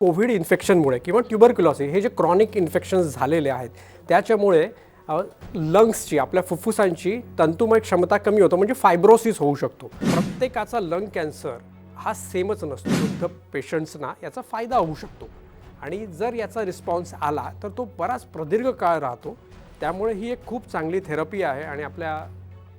Covid इन्फेक्शनमुळे किंवा ट्युबरक्युलॉसिस हे जे क्रॉनिक इन्फेक्शन्स झालेले आहेत त्याच्यामुळे लंग्सची आपल्या फुफ्फुसांची तंतुमय क्षमता कमी होतं म्हणजे फायब्रोसिस होऊ शकतो. प्रत्येकाचा लंग कॅन्सर हा सेमच नसतो वृद्ध पेशंट्सना याचा फायदा होऊ शकतो. आणि जर याचा रिस्पॉन्स आला तर तो बराच प्रदीर्घ काळ राहतो. त्यामुळे ही एक खूप चांगली थेरपी आहे आणि आपल्या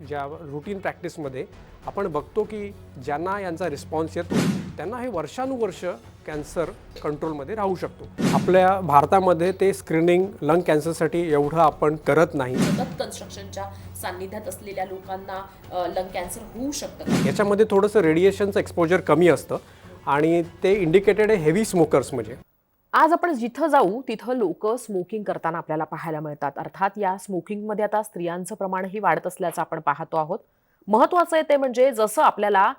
ज्या रुटीन प्रॅक्टिसमध्ये आपण बघतो की ज्यांना यांचा रिस्पॉन्स येतो त्यांना हे वर्षानुवर्ष कॅन्सर कंट्रोलमध्ये राहू शकतो. आपल्या भारतामध्ये ते स्क्रीनिंग लंग कॅन्सरसाठी एवढं आपण करत नाही. सतत कन्स्ट्रक्शनच्या सान्निध्यात असलेल्या लोकांना लंग कॅन्सर होऊ शकतं? याच्यामध्ये थोडंसं रेडिएशनचं एक्सपोजर कमी असतं आणि ते इंडिकेटेड आहे हेवी स्मोकर्स म्हणजे. आज आपण जिथं जाऊ तिथं लोक स्मोकिंग करताना आपल्याला पाहायला मिळतात. अर्थात या स्मोकिंगमध्ये आता स्त्रियांचं प्रमाणही वाढत असल्याचं आपण पाहतो आहोत. महत्वाचं आहे ते म्हणजे जसं आपल्याला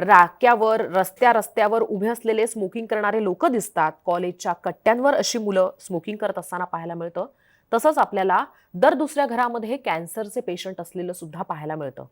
राक्यावर रस्त्या रस्त्यावर उभे असलेले स्मोकिंग करणारे लोक दिसतात. कॉलेजच्या कट्ट्यांवर अशी मुलं स्मोकिंग करत असताना पाहायला मिळतं. तसंच आपल्याला दर दुसऱ्या घरामध्ये कॅन्सरचे पेशंट असलेलं सुद्धा पाहायला मिळतं.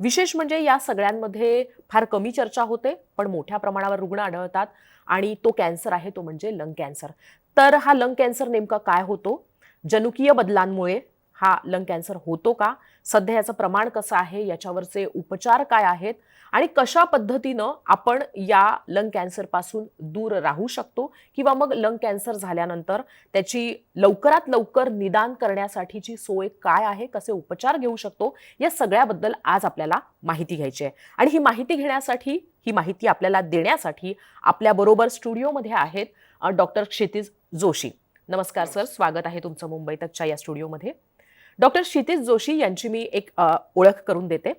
विशेष म्हणजे या सगळ्यांमध्ये फार कमी चर्चा होते पण मोठ्या प्रमाणावर रुग्ण आढळतात आणि तो कॅन्सर आहे तो म्हणजे लंग कॅन्सर तर हा लंग कॅन्सर नेमका काय होतो? जनुकीय बदलांमुळे हा लंग कॅन्सर होतो का? सध्या याचं प्रमाण कसं आहे? याच्यावरचे उपचार काय आहेत? आणि कशा पद्धतीनं आपण या लंग कॅन्सरपासून दूर राहू शकतो? किंवा मग लंग कॅन्सर झाल्यानंतर त्याची लवकरात लवकर निदान करण्यासाठीची सोय काय आहे? कसे उपचार घेऊ शकतो? या सगळ्याबद्दल आज आपल्याला माहिती घ्यायची आहे. आणि ही माहिती घेण्यासाठी ही माहिती आपल्याला देण्यासाठी आपल्याबरोबर स्टुडिओमध्ये आहेत डॉक्टर क्षितिज जोशी. नमस्कार सर. स्वागत आहे तुमचं मुंबई तकच्या या स्टुडिओमध्ये. डॉक्टर क्षितिज जोशी यांची मी एक ओळख करून देते.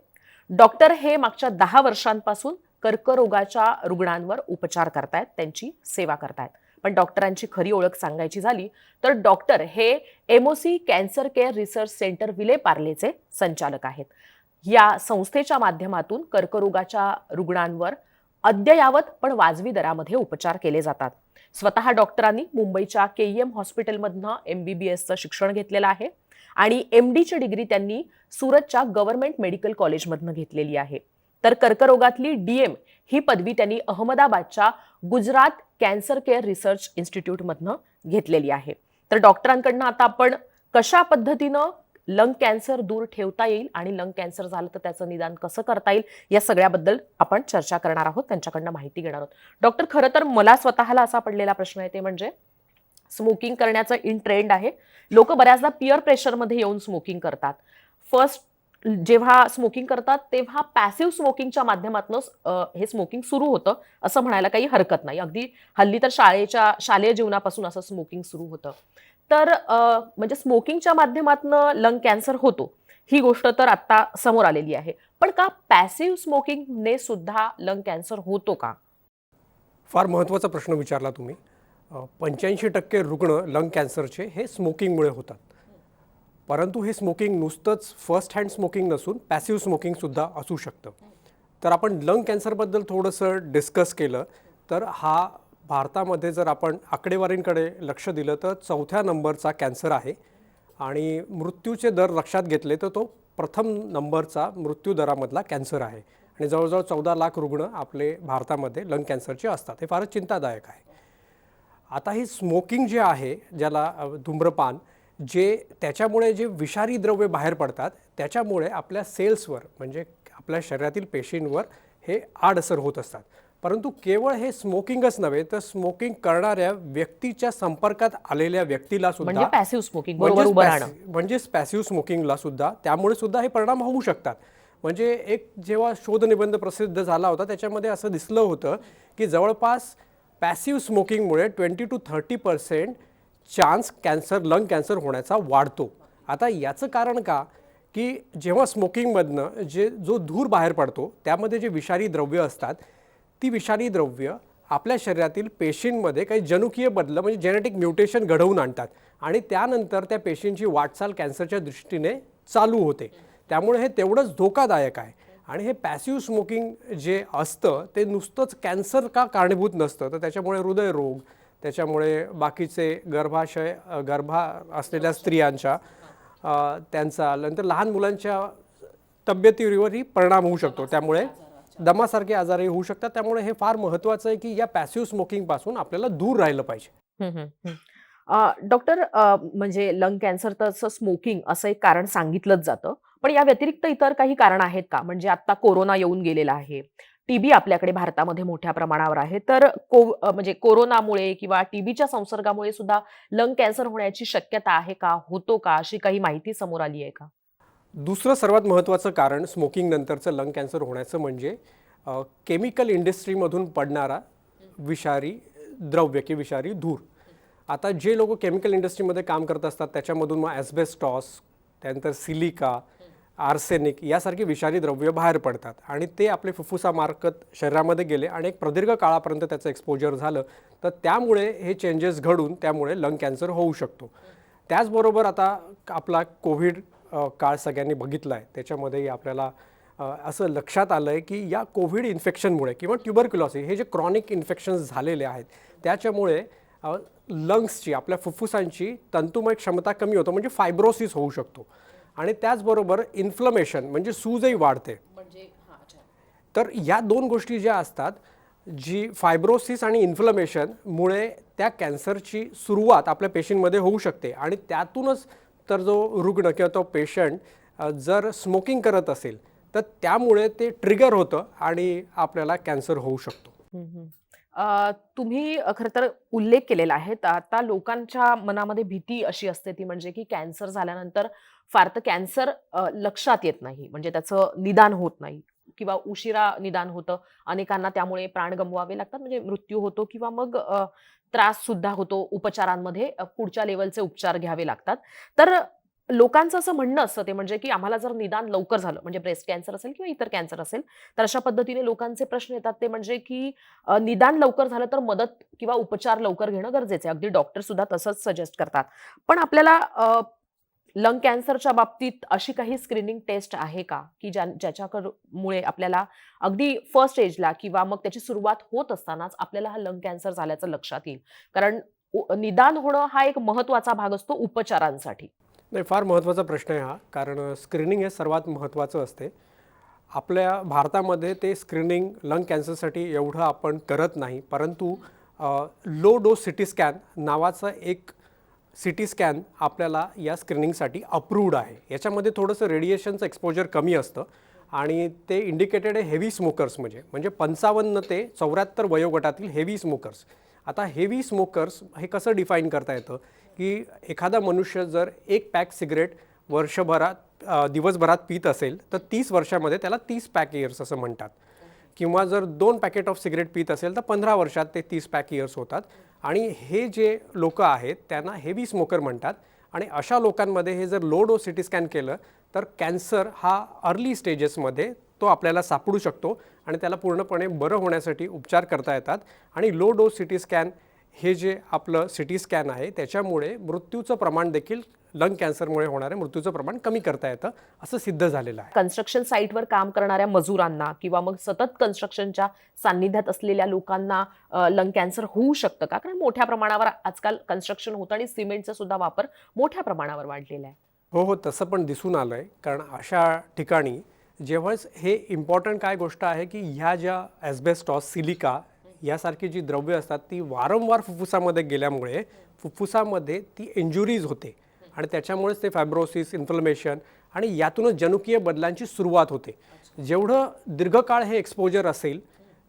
डॉक्टर हे मागच्या दहा वर्षांपासून कर्करोगाच्या रुग्णांवर उपचार करतायत त्यांची सेवा करतायत. पण डॉक्टरांची खरी ओळख सांगायची झाली तर डॉक्टर हे MOC cancer care research centre Vile पार्लेचे संचालक आहेत. या संस्थेच्या माध्यमातून कर्करोगाच्या रुग्णांवर अद्ययावत पण वाजवी दरामध्ये उपचार केले जातात. स्वतः डॉक्टरांनी मुंबईच्या के एम हॉस्पिटलमधनं एम बी बी एसचं शिक्षण घेतलेलं आहे आणि एम डीची डिग्री त्यांनी सुरतच्या गव्हर्नमेंट मेडिकल कॉलेजमधनं घेतलेली आहे. तर कर्करोगातली डीएम ही पदवी त्यांनी अहमदाबादच्या गुजरात कॅन्सर केअर रिसर्च इन्स्टिट्यूटमधनं घेतलेली आहे. तर डॉक्टरांकडनं आता आपण कशा पद्धतीनं लंग कॅन्सर दूर ठेवता येईल आणि लंग कॅन्सर झालं तर त्याचं निदान कसं करता येईल या सगळ्याबद्दल आपण चर्चा करणार आहोत त्यांच्याकडनं माहिती घेणार आहोत. डॉक्टर खरं तर मला स्वतःला असा पडलेला प्रश्न आहे ते म्हणजे स्मोकिंग करण्याचं इन ट्रेंड आहे. लोक बऱ्याचदा पिअर प्रेशरमध्ये येऊन स्मोकिंग करतात. फर्स्ट जेव्हा स्मोकिंग करतात तेव्हा पॅसिव्ह स्मोकिंगच्या माध्यमातून हे स्मोकिंग सुरू होतं असं म्हणायला काही हरकत नाही. अगदी हल्ली तर शाळेच्या शालेय जीवनापासून असं स्मोकिंग सुरू होतं. तर म्हणजे स्मोकिंगच्या माध्यमातून लंग कॅन्सर होतो. ही गोष्ट तर आत्ता समोर आलेली आहे. पण का पॅसिव्ह स्मोकिंगने सुद्धा लंग कॅन्सर होतो का? फार महत्त्वाचा प्रश्न विचारला तुम्ही. पंच्याऐंशी टक्के रुग्ण लंग कॅन्सरचे हे स्मोकिंगमुळे होतात. परंतु हे स्मोकिंग नुसतंच फर्स्ट हँड स्मोकिंग नसून पॅसिव्ह स्मोकिंगसुद्धा असू शकतं. तर आपण लंग कॅन्सरबद्दल थोडंसं डिस्कस केलं तर हा भारतामध्ये जर आपण आकडेवारींकडे लक्ष दिलं तर चौथ्या नंबरचा कॅन्सर आहे. आणि मृत्यूचे दर लक्षात घेतले तर तो प्रथम नंबरचा मृत्यू दरामधला कॅन्सर आहे. आणि जवळजवळ चौदा लाख रुग्ण आपले भारतामध्ये लंग कॅन्सरचे असतात. हे फारच चिंतादायक आहे. आता ही स्मोकिंग जे आहे ज्याला धूम्रपान जे त्याच्यामुळे जे विषारी द्रव्य बाहेर पडतात त्याच्यामुळे आपल्या सेल्सवर म्हणजे आपल्या शरीरातील पेशींवर हे आडअसर होत असतात. परंतु केवळ हे स्मोकिंगच नव्हे तर स्मोकिंग करणाऱ्या व्यक्तीच्या संपर्कात आलेल्या व्यक्तीला म्हणजे सुद्धा पॅसिव्ह स्मोकिंग बरोबर उभं राहणं. म्हणजेच पॅसिव्ह स्मोकिंगला सुद्धा त्यामुळे सुद्धा हे परिणाम होऊ शकतात. म्हणजे एक जेव्हा शोधनिबंध प्रसिद्ध झाला होता त्याच्यामध्ये असं दिसलं होतं की जवळपास passive स्मोकिंगमुळे twenty to thirty percent chance cancer lung cancer होण्याचा वाढतो. आता याचं कारण का? की जेव्हा स्मोकिंगमधनं जे जो धूर बाहेर पडतो त्यामध्ये जे विषारी द्रव्य असतात ती विषारी द्रव्य आपल्या शरीरातील पेशींमध्ये काही जनुकीय बदल म्हणजे जेनेटिक म्युटेशन घडवून आणतात. आणि त्यानंतर त्या पेशींची वाटचाल कॅन्सरच्या दृष्टीने चालू होते. त्यामुळे हे तेवढंच धोकादायक आहे. आणि हे पॅसिव्ह स्मोकिंग जे असतं ते नुसतंच कॅन्सर का कारणीभूत नसतं? तर त्याच्यामुळे हृदयरोग त्याच्यामुळे बाकीचे गर्भाशय गर्भा असलेल्या स्त्रियांच्या त्यांचा नंतर लहान मुलांच्या तब्येतीवरही परिणाम होऊ शकतो. त्यामुळे दमासारखे आजारही होऊ शकतात. त्यामुळे हे फार महत्वाचं आहे की या पॅसिव्ह स्मोकिंगपासून आपल्याला दूर राहिलं पाहिजे. डॉक्टर म्हणजे लंग कॅन्सर तर स्मोकिंग असं एक कारण सांगितलंच जातं. पण या व्यतिरिक्त इतर काही कारण आहेत का? म्हणजे आता कोरोना येऊन गेलेला आहे. टीबी आपल्याकडे भारतामध्ये मोठ्या प्रमाणावर आहे. तर को म्हणजे कोरोनामुळे किंवा टीबीच्या संसर्गामुळे सुद्धा लंग कॅन्सर होण्याची शक्यता आहे का? होतो का? अशी काही माहिती समोर आली आहे का? दुसरं सर्वात महत्त्वाचं कारण स्मोकिंगनंतरचं लंग कॅन्सर होण्याचं म्हणजे केमिकल इंडस्ट्रीमधून पडणारा विषारी द्रव्य की विषारी धूर. आता जे लोक केमिकल इंडस्ट्रीमध्ये काम करत असतात त्याच्यामधून मग ॲस्बेस्टॉस त्यानंतर सिलिका आर्सेनिक यासारखी विषारी द्रव्य बाहेर पडतात. आणि ते आपले फुफ्फुसामार्फत शरीरामध्ये गेले आणि एक प्रदीर्घ काळापर्यंत त्याचं एक्सपोजर झालं तर त्यामुळे हे चेंजेस घडून त्यामुळे लंग कॅन्सर होऊ शकतो. त्याचबरोबर आता आपला कोविड काळ सगळ्यांनी बघितला आहे त्याच्यामध्येही आपल्याला असं लक्षात आलं आहे की या कोविड इन्फेक्शनमुळे किंवा ट्युबरक्युलॉसिस हे जे क्रॉनिक इन्फेक्शन्स झालेले आहेत त्याच्यामुळे लंग्सची आपल्या फुफ्फुसांची तंतुमय क्षमता कमी होतं म्हणजे फायब्रोसिस होऊ शकतो. आणि त्याचबरोबर इन्फ्लमेशन म्हणजे सूजही वाढते. म्हणजे तर या दोन गोष्टी ज्या असतात जी फायब्रोसिस आणि इन्फ्लमेशनमुळे त्या कॅन्सरची सुरुवात आपल्या पेशींमध्ये होऊ शकते आणि त्यातूनच तर जो रुग्ण किंवा तो पेशंट जर स्मोकिंग करत असेल तर त्यामुळे ते ट्रिगर होतं आणि आपल्याला कॅन्सर होऊ शकतो. तुम्ही खरं तर उल्लेख केलेला आहे. आता लोकांच्या मनामध्ये भीती अशी असते ती म्हणजे की कॅन्सर झाल्यानंतर फार तर कॅन्सर लक्षात येत नाही. म्हणजे त्याचं निदान होत नाही. किंवा उशिरा निदान होतं. अनेकांना त्यामुळे प्राण गमवावे लागतात. म्हणजे मृत्यू होतो किंवा मग त्रास सुद्धा होतो. उपचारांमध्ये पुढच्या लेवलचे उपचार घ्यावे लागतात. तर लोकांचं असं म्हणणं असतं ते म्हणजे की आम्हाला जर निदान लवकर झालं म्हणजे ब्रेस्ट कॅन्सर असेल किंवा इतर कॅन्सर असेल तर अशा पद्धतीने लोकांचे प्रश्न येतात. ते म्हणजे की निदान लवकर झालं तर मदत किंवा उपचार लवकर घेणं गरजेचं आहे. अगदी डॉक्टर सुद्धा तसंच सजेस्ट करतात. पण आपल्याला लंग कॅन्सरच्या बाबतीत अशी काही स्क्रीनिंग टेस्ट आहे का? की ज्या ज्याच्यामुळे आपल्याला अगदी फर्स्ट एजला किंवा मग त्याची सुरुवात होत असतानाच आपल्याला हा लंग कॅन्सर झाल्याचं लक्षात येईल. कारण उ- निदान होणं हा एक महत्त्वाचा भाग असतो उपचारांसाठी. नाही फार महत्त्वाचा प्रश्न आहे हा. कारण स्क्रीनिंग हे सर्वात महत्त्वाचं असते. आपल्या भारतामध्ये ते स्क्रीनिंग लंग कॅन्सरसाठी एवढं आपण करत नाही. परंतु लो डोस सिटी स्कॅन नावाचा एक सिटी स्कॅन आपल्याला या स्क्रीनिंगसाठी अप्रूव्ड आहे. याच्यामध्ये थोडंसं रेडिएशनचं एक्सपोजर कमी असतं आणि ते इंडिकेटेड आहे हेवी स्मोकर्स म्हणजे. म्हणजे पंचावन्न ते चौऱ्याहत्तर वयोगटातील हेवी स्मोकर्स आता हेवी स्मोकर्स हे कसं डिफाईन करता येतं? की एखादा मनुष्य जर एक पॅक सिगरेट वर्षभरात दिवसभरात पित असेल तर तीस वर्षामध्ये त्याला तीस पॅक इयर्स असं म्हणतात. किंवा जर दोन पॅकेट ऑफ सिगरेट पित असेल तर पंधरा वर्षात ते तीस पॅक इयर्स होतात. आणि हे जे लोक आहेत त्यांना हेवी स्मोकर म्हणतात. आणि अशा लोकांमध्ये हे जर लो डो सिटी स्कॅन केलं तर कॅन्सर हा अर्ली स्टेजेसमध्ये तो आपल्याला सापडू शकतो आणि त्याला पूर्णपणे बरं होण्यासाठी उपचार करता येतात. आणि लो डो सिटी स्कॅन हे जे आपलं सिटी स्कॅन आहे त्याच्यामुळे मृत्यूचं प्रमाण देखील लंग कॅन्सरमुळे होणाऱ्या मृत्यूचं प्रमाण कमी करता येतं असं सिद्ध झालेलं आहे. कन्स्ट्रक्शन साईटवर काम करणाऱ्या मजुरांना किंवा मग सतत कन्स्ट्रक्शनच्या सान्निध्यात असलेल्या लोकांना लंग कॅन्सर होऊ शकतं का? कारण मोठ्या प्रमाणावर आजकाल कन्स्ट्रक्शन होतं आणि सिमेंटचा सुद्धा वापर मोठ्या प्रमाणावर वाढलेला आहे. हो हो तसं पण दिसून आलं आहे कारण अशा ठिकाणी जेव्हाच हे इम्पॉर्टंट काय गोष्ट आहे की ह्या ज्या ॲस्बेस्टॉस सिलिका यासारखी जी द्रव्य असतात ती वारंवार फुफ्फुसामध्ये गेल्यामुळे फुफ्फुसामध्ये ती इंजुरीज होते. आणि त्याच्यामुळेच ते फायब्रोसिस इन्फ्लमेशन आणि यातूनच जनुकीय बदलांची सुरुवात होते. जेवढं दीर्घकाळ हे एक्सपोजर असेल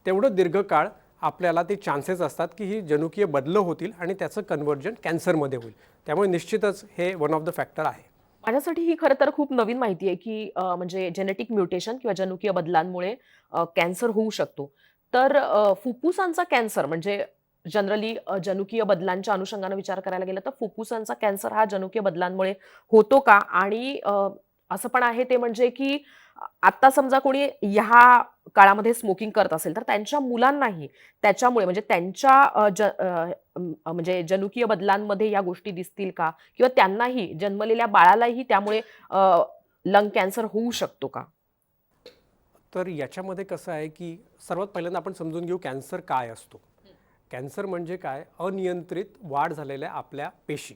तेवढं दीर्घकाळ आपल्याला ते चान्सेस असतात की ही जनुकीय बदलं होतील आणि त्याचं कन्व्हर्जन कॅन्सरमध्ये होईल. त्यामुळे निश्चितच हे वन ऑफ द फॅक्टर आहे. माझ्यासाठी ही खरं तर खूप नवीन माहिती आहे की म्हणजे जेनेटिक म्युटेशन किंवा जनुकीय बदलांमुळे कॅन्सर होऊ शकतो. तर फुफ्फुसांचा कॅन्सर म्हणजे जनरली जनुकीय बदलांच्या अनुषंगाने विचार करायला गेला तर फुफ्फुसांचा कॅन्सर हा जनुकीय बदलांमुळे होतो का? आणि असं पण आहे ते म्हणजे की आता समजा कोणी ह्या काळामध्ये स्मोकिंग करत असेल तर त्यांच्या मुलांनाही त्याच्यामुळे म्हणजे त्यांच्या ज म्हणजे जनुकीय बदलांमध्ये या गोष्टी दिसतील का? किंवा त्यांनाही जन्मलेल्या बाळालाही त्यामुळे लंग कॅन्सर होऊ शकतो का? तर याच्यामध्ये कसं आहे की सर्वात पहिल्यांदा आपण समजून घेऊ कॅन्सर काय असतो. कॅन्सर म्हणजे काय? अनियंत्रित वाढ झालेल्या आपल्या पेशी.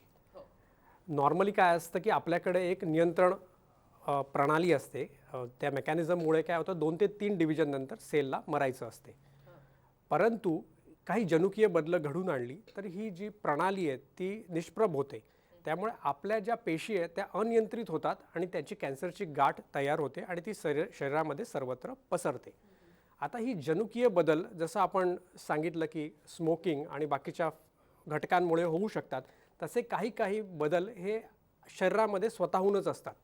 नॉर्मली काय असतं की आपल्याकडे एक नियंत्रण प्रणाली असते. त्या मेकॅनिझममुळे काय होतं दोन ते तीन डिव्हिजन नंतर सेलला मरायचं असते. परंतु काही जनुकीय बदल घडून आणली तर ही जी प्रणाली आहे ती निष्प्रभ होते. त्यामुळे आपल्या ज्या पेशी आहेत त्या अनियंत्रित होतात आणि त्याची कॅन्सरची गाठ तयार होते आणि ती शरीर शरीरामध्ये सर्वत्र पसरते. आता ही जनुकीय बदल जसं आपण सांगितलं की स्मोकिंग आणि बाकीच्या घटकांमुळे होऊ शकतात तसे काही काही बदल हे शरीरामध्ये स्वतःहूनच असतात.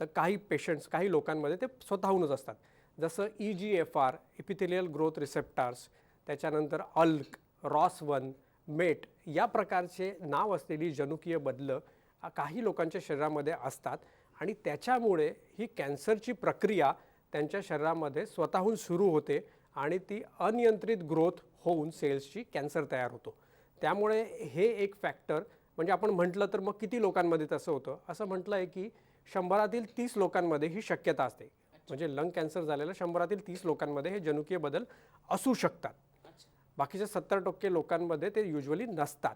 तर काही पेशंट्स काही लोकांमध्ये ते स्वतःहूनच असतात. जसं E G F R epithelial growth receptors त्याच्यानंतर अल्क रॉस वन मेट या प्रकारचे नाव असलेली जनुकीय बदलं काही लोकांच्या शरीरामध्ये असतात आणि त्याच्यामुळे ही कॅन्सरची प्रक्रिया त्यांच्या शरीरामध्ये स्वतःहून सुरू होते आणि ती अनियंत्रित ग्रोथ होऊन सेल्सची कॅन्सर तयार होतो. त्यामुळे हे एक फॅक्टर म्हणजे आपण म्हटलं तर मग किती लोकांमध्ये तसं होतं? असं म्हटलं आहे की शंभरातील तीस लोकांमध्ये ही शक्यता असते. म्हणजे लंग कॅन्सर झालेल्या शंभरातील तीस लोकांमध्ये हे जनुकीय बदल असू शकतात. बाकीच्या सत्तर टक्के लोकांमध्ये ते युजली नसतात.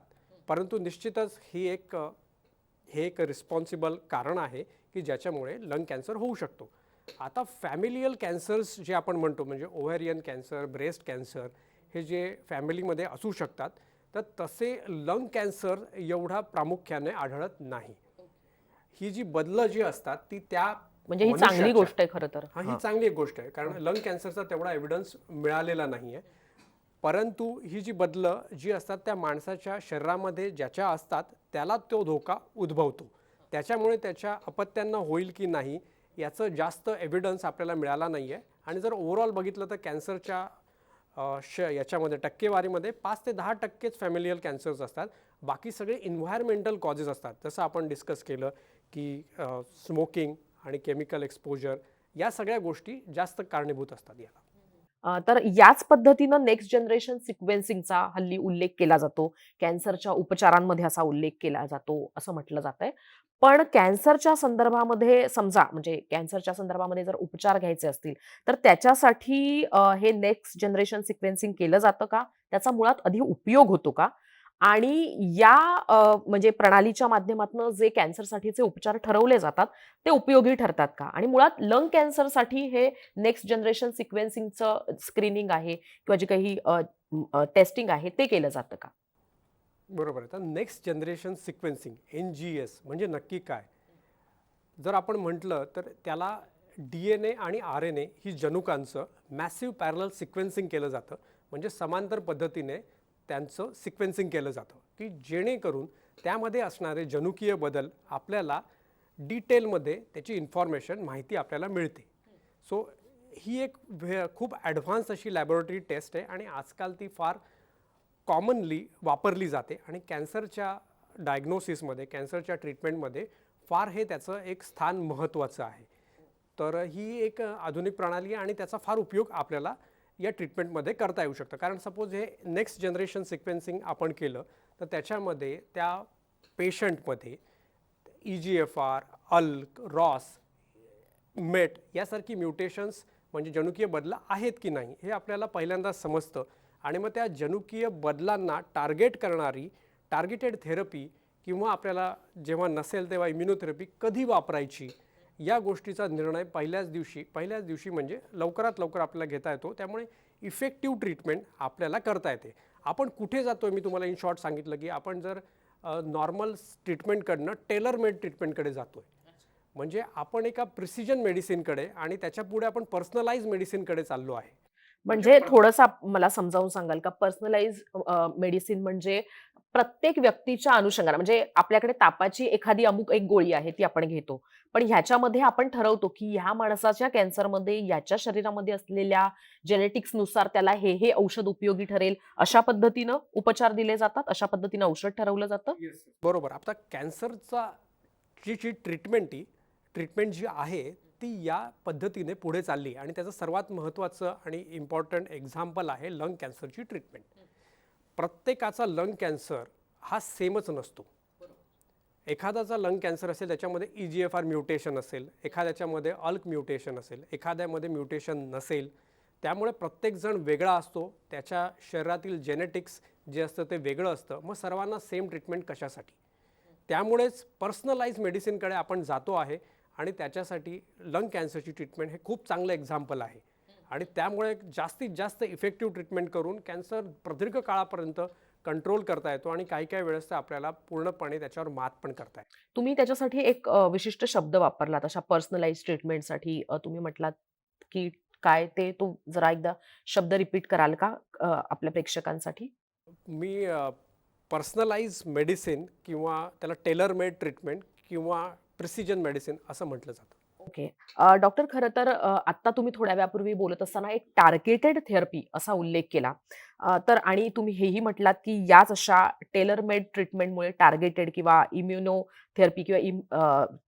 परंतु निश्चितच ही एक हे एक रिस्पॉन्सिबल कारण आहे की ज्याच्यामुळे लंग कॅन्सर होऊ शकतो. आता फॅमिलियल कॅन्सर्स जे आपण म्हणतो म्हणजे ओव्हॅरियन कॅन्सर ब्रेस्ट कॅन्सर हे जे फॅमिलीमध्ये असू शकतात तर तसे लंग कॅन्सर एवढा प्रामुख्याने आढळत नाही. ही जी बदलं जी असतात ती त्या म्हणजे ही चांगली गोष्ट आहे खरं तर. हा ही चांगली एक गोष्ट आहे. कारण लंग कॅन्सरचा तेवढा एव्हिडन्स मिळालेला नाही आहे परंतु ही जी बदलं जी असतात त्या माणसाच्या शरीरामध्ये ज्याच्या असतात त्याला तो धोका उद्भवतो. त्याच्यामुळे त्याच्या अपत्यांना होईल की नाही याचं जास्त एव्हिडन्स आपल्याला मिळाला नाही आहे आणि जर ओव्हरऑल बघितलं तर कॅन्सरच्या श याच्यामध्ये टक्केवारीमध्ये पाच ते दहा टक्केच फॅमिलियल कॅन्सर्स असतात. बाकी सगळे इन्व्हायरमेंटल कॉजेस असतात. जसं आपण डिस्कस केलं की स्मोकिंग आणि केमिकल एक्सपोजर या सगळ्या गोष्टी जास्त कारणीभूत असतात याला. तर याच पद्धतीनं नेक्स्ट जनरेशन सिक्वेन्सिंगचा हल्ली उल्लेख केला जातो. कॅन्सरच्या उपचारांमध्ये असा उल्लेख केला जातो असं म्हटलं जात आहे पण कॅन्सरच्या संदर्भामध्ये समजा म्हणजे कॅन्सरच्या संदर्भामध्ये जर उपचार घ्यायचे असतील तर त्याच्यासाठी हे नेक्स्ट जनरेशन सिक्वेन्सिंग केलं जातं का? त्याचा मुळात अधिक उपयोग होतो का? आणि या म्हणजे प्रणालीच्या माध्यमातून जे कॅन्सरसाठीचे उपचार ठरवले जातात ते उपयोगी ठरतात का? आणि मुळात लंग कॅन्सरसाठी हे नेक्स्ट जनरेशन सिक्वेन्सिंगचं स्क्रीनिंग आहे किंवा जे काही टेस्टिंग आहे ते केलं जातं का? बरोबर आहे. तर next generation sequencing N G S म्हणजे नक्की काय? जर आपण म्हटलं तर त्याला डी एन ए आणि आर एन ए ही जनुकांचं मॅसिव्ह पॅरल सिक्वेन्सिंग केलं जातं. म्हणजे समांतर पद्धतीने त्यांचं सिक्वेन्सिंग केलं जातं की जेणेकरून त्यामध्ये असणारे जनुकीय बदल आपल्याला डिटेलमध्ये त्याची इन्फॉर्मेशन माहिती आपल्याला मिळते. सो ही एक व्हे खूप ॲडव्हान्स अशी लॅबोरेटरी टेस्ट आहे आणि आजकाल ती फार कॉमनली वापरली जाते आणि कॅन्सरच्या डायग्नोसिसमध्ये कॅन्सरच्या ट्रीटमेंटमध्ये फार हे त्याचं एक स्थान महत्त्वाचं आहे. तर ही एक आधुनिक प्रणाली आहे आणि त्याचा फार उपयोग आपल्याला या ट्रीटमेंटमध्ये करता येऊ शकतं. कारण सपोज हे नेक्स्ट जनरेशन सिक्वेन्सिंग आपण केलं तर त्याच्यामध्ये त्या पेशंटमध्ये E G F R ALK ROS MET यासारखी म्युटेशन्स म्हणजे जनुकीय बदल आहेत की नाही हे आपल्याला पहिल्यांदा समजतं. आणि मग त्या जनुकीय बदलांना टार्गेट करणारी टार्गेटेड थेरपी किंवा आपल्याला जेव्हा नसेल तेव्हा इम्युनोथेरपी कधी वापरायची या गोष्टीचा निर्णय पहिल्याच दिवशी पहिल्याच दिवशी म्हणजे लवकरात लवकर आपल्याला घेता येतो. त्यामुळे इफेक्टिव्ह ट्रीटमेंट आपल्याला करता येते. आपण कुठे जातो मी तुम्हाला इन शॉर्ट सांगितलं की आपण जर नॉर्मल ट्रीटमेंटकडनं टेलर मेड ट्रीटमेंटकडे जातो आहे म्हणजे आपण एका प्रिसिजन मेडिसिनकडे आणि त्याच्या पुढे आपण पर्सनलाइज मेडिसिनकडे चाललो आहे. म्हणजे थोडंसं आप- मला समजावून सांगाल का? पर्सनलाइज मेडिसिन म्हणजे प्रत्येक व्यक्तीच्या अनुषंगाने म्हणजे आपल्याकडे तापाची एखादी अमुक एक गोळी आहे ती आपण घेतो. पण ह्याच्यामध्ये आपण ठरवतो की ह्या माणसाच्या कॅन्सरमध्ये याच्या शरीरामध्ये असलेल्या जेनेटिक्सनुसार त्याला हे हे औषध उपयोगी ठरेल अशा पद्धतीनं उपचार दिले जातात अशा पद्धतीनं औषध ठरवलं जातं? बरोबर. आता कॅन्सरचा जी जी ट्रीटमेंट ती ट्रीटमेंट जी आहे ती या पद्धतीने पुढे चालली आणि त्याचं सर्वात महत्त्वाचं आणि इम्पॉर्टंट एक्झाम्पल आहे लंग कॅन्सरची ट्रीटमेंट प्रत्येकाचा लंग कॅन्सर हा सेमच नसतो. एखाद्याचा लंग कॅन्सर असेल त्याच्यामध्ये E G F R mutation असेल एखाद्याच्यामध्ये अल्क म्युटेशन असेल एखाद्यामध्ये म्युटेशन नसेल त्यामुळे प्रत्येकजण वेगळा असतो. त्याच्या शरीरातील जेनेटिक्स जे असतं ते वेगळं असतं. मग सर्वांना सेम ट्रीटमेंट कशासाठी? त्यामुळेच पर्सनलाइज मेडिसिनकडे आपण जातो आहे आणि त्याच्यासाठी लंग कॅन्सरची ट्रीटमेंट हे खूप चांगलं एक्झाम्पल आहे. आणि त्यामुळे जास्तीत जास्त इफेक्टिव्ह ट्रीटमेंट करून कॅन्सर प्रदीर्घ काळापर्यंत कंट्रोल करता येतो आणि काही काही वेळेस तर आपल्याला पूर्णपणे त्याच्यावर मात पण करता येते. तुम्ही त्याच्यासाठी एक विशिष्ट शब्द वापरलात अशा पर्सनलाइज ट्रीटमेंटसाठी तुम्ही म्हटलात की काय ते तो जरा एकदा शब्द रिपीट कराल का आपल्या प्रेक्षकांसाठी? मी पर्सनलाइज मेडिसिन किंवा त्याला टेलर मेड ट्रीटमेंट किंवा प्रिसिजन मेडिसिन असं म्हटलं जातं. ओके. डॉक्टर खरं तर आत्ता तुम्ही थोड्या वेळापूर्वी बोलत असताना एक टार्गेटेड थेरपी असा उल्लेख केला. तर आणि तुम्ही हेही म्हटलात की याच अशा टेलरमेड ट्रीटमेंटमुळे टार्गेटेड किंवा इम्युनो थेरपी किंवा इम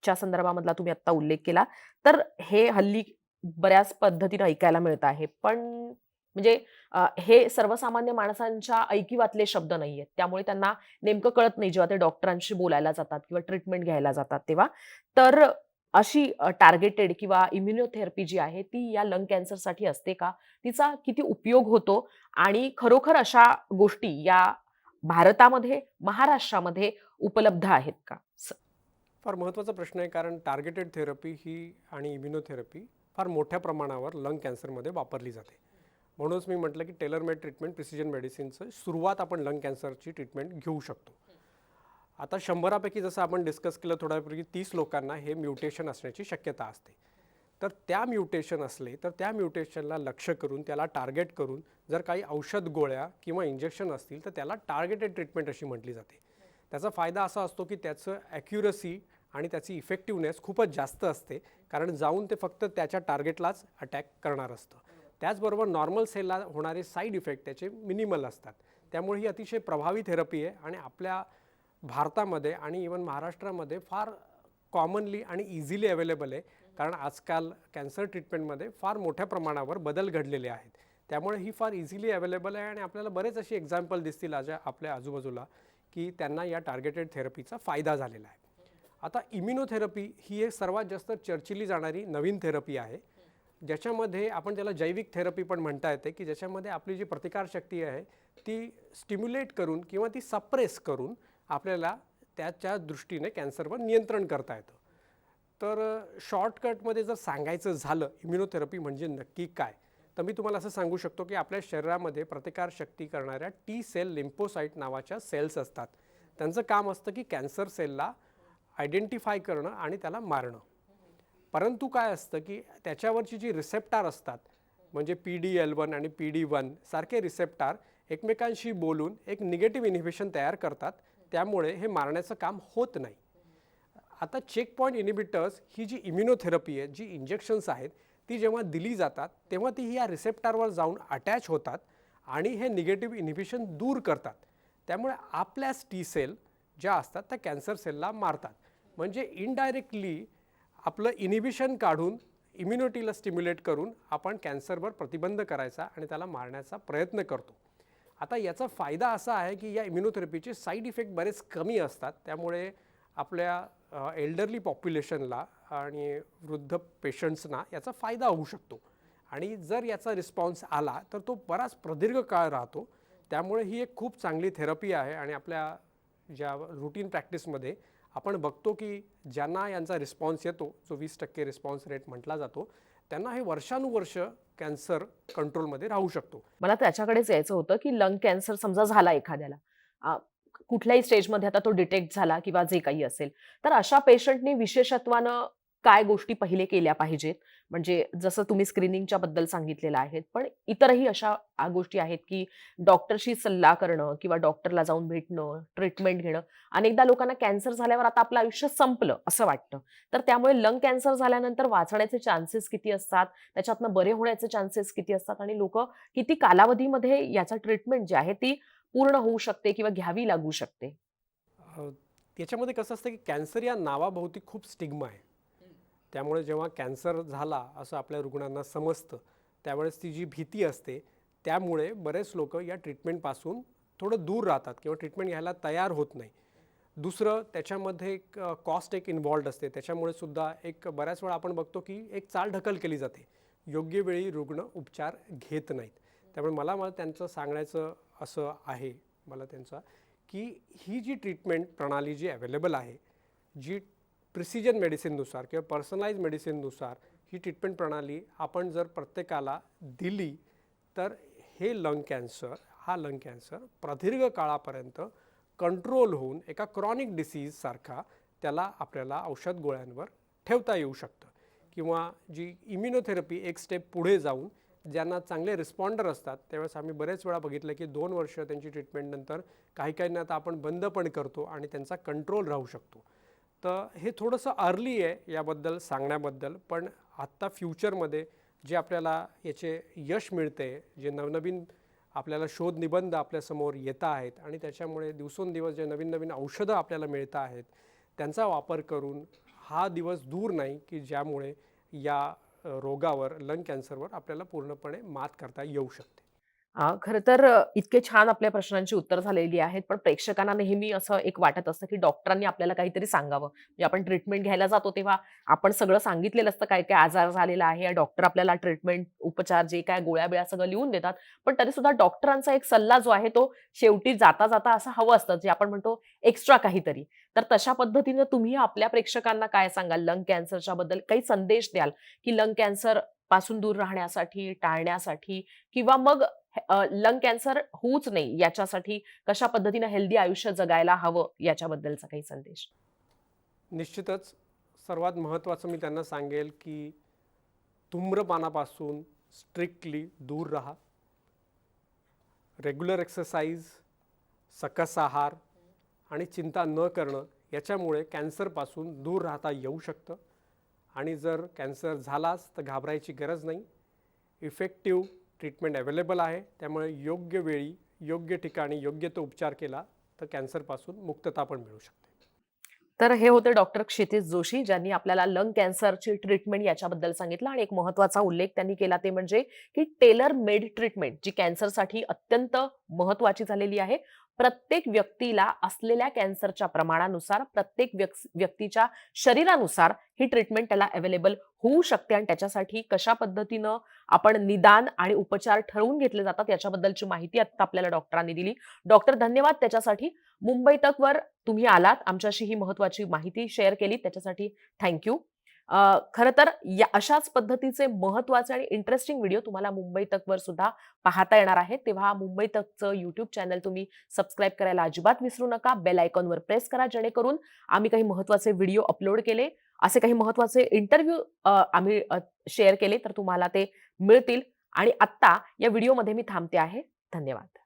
च्या संदर्भामधला तुम्ही आत्ता उल्लेख केला. तर हे हल्ली बऱ्याच पद्धतीनं ऐकायला मिळत आहे. पण म्हणजे हे सर्वसामान्य माणसांच्या ऐकिवातले शब्द नाही आहेत त्यामुळे त्यांना नेमकं कळत नाही जेव्हा ते डॉक्टरांशी बोलायला जातात किंवा ट्रीटमेंट घ्यायला जातात तेव्हा. तर अशी टार्गेटेड किंवा इम्युनोथेरपी जी आहे ती या लंग कॅन्सरसाठी असते का? तिचा किती उपयोग होतो? आणि खरोखर अशा गोष्टी या भारतामध्ये महाराष्ट्रामध्ये उपलब्ध आहेत का? स- फार महत्त्वाचा प्रश्न आहे कारण टार्गेटेड थेरपी ही आणि इम्युनोथेरपी फार मोठ्या प्रमाणावर लंग कॅन्सरमध्ये वापरली जाते. म्हणूनच मी म्हटलं की टेलरमेड ट्रीटमेंट प्रिसिजन मेडिसिनचं सुरुवात आपण लंग कॅन्सरची ट्रीटमेंट घेऊ शकतो. आता शंभरापैकी जसं आपण डिस्कस केलं थोड्यापैकी तीस लोकांना हे म्युटेशन असण्याची शक्यता असते. तर त्या म्युटेशन असले तर त्या म्युटेशनला लक्ष करून त्याला टार्गेट करून जर काही औषध गोळ्या किंवा इंजेक्शन असतील तर त्याला टार्गेटेड ट्रीटमेंट अशी म्हटली जाते. त्याचा फायदा असा असतो की त्याचं ॲक्युरसी आणि त्याची इफेक्टिव्हनेस खूपच जास्त असते कारण जाऊन ते फक्त त्याच्या टार्गेटलाच अटॅक करणार असतं. त्याचबरोबर नॉर्मल सेलला होणारे साईड इफेक्ट त्याचे मिनिमल असतात. त्यामुळे ही अतिशय प्रभावी थेरपी आहे आणि आपल्या भारतामध्ये आणि इवन महाराष्ट्रामध्ये फार कॉमनली आणि इझिली अवेलेबल आहे. कारण आजकाल कॅन्सर ट्रीटमेंटमध्ये फार मोठ्या प्रमाणावर बदल घडलेले आहेत. त्यामुळे ही फार इझिली अवेलेबल आहे आणि आपल्याला बरेच अशी एक्झाम्पल दिसतील आज आपल्या आजूबाजूला की त्यांना या टार्गेटेड थेरपीचा फायदा झालेला आहे. आता इम्युनोथेरपी ही एक सर्वात जास्त चर्चिली जाणारी नवीन थेरपी आहे. ज्याच्यामध्ये आपण त्याला जैविक थेरपी पण म्हणता येते की ज्याच्यामध्ये आपली जी प्रतिकारशक्ती आहे ती स्टिम्युलेट करून किंवा ती सप्रेस करून आपल्याला त्याच्या दृष्टीने कॅन्सरवर नियंत्रण करता येतं. तर शॉर्टकटमध्ये जर सांगायचं झालं इम्युनोथेरपी म्हणजे नक्की काय? तर मी तुम्हाला असं सांगू शकतो की आपल्या शरीरामध्ये प्रतिकारशक्ती करणाऱ्या टी सेल लिम्पोसाईट नावाच्या सेल्स असतात. त्यांचं काम असतं की कॅन्सर सेलला आयडेंटिफाय करणं आणि त्याला मारणं. परंतु काय असतं की त्याच्यावरची जी रिसेप्टार असतात म्हणजे पी डी एल वन आणि पी डी वन सारखे रिसेप्टार एकमेकांशी बोलून एक निगेटिव्ह इन्हिबिशन तयार करतात. त्यामुळे हे मारण्याचं काम होत नाही. आता चेक पॉईंट इनिबिटर्स ही जी इम्युनोथेरपी आहे जी इंजेक्शन्स आहेत ती जेव्हा दिली जातात तेव्हा ती या रिसेप्टारवर जाऊन अटॅच होतात आणि हे निगेटिव्ह इनिबिशन दूर करतात. त्यामुळे आपल्याच टी सेल ज्या असतात त्या कॅन्सर सेलला मारतात. म्हणजे इनडायरेक्टली आपलं इनिबिशन काढून इम्युनिटीला स्टिम्युलेट करून आपण कॅन्सरवर प्रतिबंध करायचा आणि त्याला मारण्याचा प्रयत्न करतो. आता याचा फायदा असा आहे की या इम्युनोथेरपीचे साईड इफेक्ट बरेच कमी असतात. त्यामुळे आपल्या एल्डरली पॉप्युलेशनला आणि वृद्ध पेशंट्सना याचा फायदा होऊ शकतो. आणि जर याचा रिस्पॉन्स आला तर तो बराच प्रदीर्घ काळ राहतो. त्यामुळे ही एक खूप चांगली थेरपी आहे आणि आपल्या ज्या रुटीन प्रॅक्टिसमध्ये आपण बघतो की ज्यांना यांचा रिस्पॉन्स येतो जो वीस टक्के रिस्पॉन्स रेट म्हटला जातो त्यांना हे वर्षानुवर्ष कॅन्सर कंट्रोलमध्ये राहू शकतो. मला त्याच्याकडेच यायचं होतं की लंग कॅन्सर समजा झाला एखाद्याला कुठल्याही स्टेजमध्ये आता तो डिटेक्ट झाला किंवा जे काही असेल तर अशा पेशंटनी विशेषत्वानं काय गोष्टी पहिले केल्या पाहिजेत? म्हणजे जसं तुम्ही स्क्रीनिंगच्या बद्दल सांगितलेलं आहे पण इतरही अशा गोष्टी आहेत की डॉक्टरशी सल्ला करणं किंवा डॉक्टरला जाऊन भेटणं ट्रीटमेंट घेणं. अनेकदा लोकांना कॅन्सर झाल्यावर आता आपलं आयुष्य संपलं असं वाटतं. तर त्यामुळे लंग कॅन्सर झाल्यानंतर वाचण्याचे चान्सेस किती असतात? त्याच्यातनं बरे होण्याचे चान्सेस किती असतात? आणि लोक किती कालावधीमध्ये याचा ट्रीटमेंट जी आहे ती पूर्ण होऊ शकते किंवा घ्यावी लागू शकते? त्याच्यामध्ये कसं असतं की कॅन्सर या नावाभोवती खूप स्टिग्मा आहे. त्यामुळे जेव्हा कॅन्सर झाला असं आपल्या रुग्णांना समजतं त्यावेळेस ती जी भीती असते त्यामुळे बरेच लोक या ट्रीटमेंटपासून थोडं दूर राहतात किंवा ट्रीटमेंट घ्यायला तयार होत नाही. दुसरं त्याच्यामध्ये एक कॉस्ट एक इन्व्हॉल्ड असते. त्याच्यामुळे सुद्धा एक बऱ्याच वेळा आपण बघतो की एक चाल ढकल केली जाते. योग्य वेळी रुग्ण उपचार घेत नाहीत. त्यामुळे मला मला त्यांचं सांगण्याचं असं आहे मला त्यांचा की ही जी ट्रीटमेंट प्रणाली जी अवेलेबल आहे जी प्रिसिजन मेडिसिननुसार किंवा पर्सनलाइज मेडिसिननुसार ही ट्रीटमेंट प्रणाली आपण जर प्रत्येकाला दिली तर हे लंग कॅन्सर हा लंग कॅन्सर प्रदीर्घ काळापर्यंत कंट्रोल होऊन एका क्रॉनिक डिसीजसारखा त्याला आपल्याला औषध गोळ्यांवर ठेवता येऊ शकतं. किंवा जी इम्युनोथेरपी एक स्टेप पुढे जाऊन ज्यांना चांगले रिस्पॉन्डर असतात त्यावेळेस आम्ही बरेच वेळा बघितलं की दोन वर्ष त्यांची ट्रीटमेंटनंतर काही काहींना आता आपण बंद पण करतो आणि त्यांचा कंट्रोल राहू शकतो. तर हे थोडंसं अर्ली आहे याबद्दल सांगण्याबद्दल. पण आत्ता फ्युचरमध्ये जे आपल्याला याचे यश मिळते जे नवनवीन आपल्याला शोध निबंध आपल्यासमोर येत आहेत आणि त्याच्यामुळे दिवसेंदिवस जे नवीन नवीन औषधं आपल्याला मिळत आहेत त्यांचा वापर करून हा दिवस दूर नाही की ज्यामुळे या रोगावर लंग कॅन्सरवर आपल्याला पूर्णपणे मात करता येऊ शकते. अ, खरं तर अ, इतके छान आपल्या प्रश्नांची उत्तर झालेली आहेत पण प्रेक्षकांना नेहमी असं एक वाटत असतं की डॉक्टरांनी आपल्याला काहीतरी सांगावं. म्हणजे आपण ट्रीटमेंट घ्यायला जातो तेव्हा आपण सगळं सांगितलेलं असतं काय काय आजार झालेला आहे डॉक्टर आपल्याला ट्रीटमेंट उपचार जे काय गोळ्या बिळ्या सगळं लिहून देतात. पण तरी सुद्धा डॉक्टरांचा एक सल्ला जो आहे तो शेवटी जाता जाता असं हवं असतं जे आपण म्हणतो एक्स्ट्रा काहीतरी. तर तशा पद्धतीनं तुम्ही आपल्या प्रेक्षकांना काय सांगाल? लंग कॅन्सरच्या बद्दल काही संदेश द्याल? की लंग कॅन्सरपासून दूर राहण्यासाठी टाळण्यासाठी? किंवा मग लंग कॅन्सर होऊच नाही याच्यासाठी कशा पद्धतीनं हेल्दी आयुष्य जगायला हवं याच्याबद्दलचा काही संदेश. निश्चितच सर्वात महत्त्वाचं मी त्यांना सांगेल की धूम्रपानापासून स्ट्रिक्टली दूर राहा. रेग्युलर एक्सरसाइज सकस आहार आणि चिंता न करणं याच्यामुळे कॅन्सरपासून दूर राहता येऊ शकतं. आणि जर कॅन्सर झालाच तर घाबरायची गरज नाही. इफेक्टिव्ह ट्रीटमेंट अवेलेबल आहे. त्यामुळे योग्य वेळी योग्य ठिकाणी योग्य तो उपचार केला तर कॅन्सरपासून मुक्तता पण मिळू शकते. तर हे होते डॉक्टर क्षितिज जोशी ज्यांनी आपल्याला लंग कॅन्सरची ट्रीटमेंट याच्याबद्दल सांगितलं आणि एक महत्त्वाचा उल्लेख त्यांनी केला ते म्हणजे की टेलर मेड ट्रीटमेंट जी कॅन्सरसाठी अत्यंत महत्वाची झालेली आहे. प्रत्येक व्यक्तीला असलेल्या कॅन्सरच्या प्रमाणानुसार प्रत्येक व्यक्तीच्या शरीरानुसार ही ट्रीटमेंट त्याला अवेलेबल होऊ शकते आणि त्याच्यासाठी कशा पद्धतीनं आपण निदान आणि उपचार ठरवून घेतले जातात याच्याबद्दलची माहिती आता आपल्याला डॉक्टरांनी दिली. डॉक्टर धन्यवाद त्याच्यासाठी. मुंबई तकवर तुम्ही आलात आमच्याशी ही महत्वाची माहिती शेअर केली त्याच्यासाठी थँक्यू खरं तर या अशाच पद्धतीचे महत्त्वाचे आणि इंटरेस्टिंग व्हिडिओ तुम्हाला मुंबई तकवर सुद्धा पाहता येणार आहेत. तेव्हा मुंबई तकचं युट्यूब चॅनल तुम्ही सबस्क्राईब करायला अजिबात विसरू नका. बेल आयकॉनवर प्रेस करा जेणेकरून आम्ही काही महत्त्वाचे व्हिडिओ अपलोड केले असे काही महत्त्वाचे इंटरव्ह्यू आम्ही शेअर केले तर तुम्हाला ते मिळतील. आणि आत्ता या व्हिडिओमध्ये मी थांबते आहे. धन्यवाद.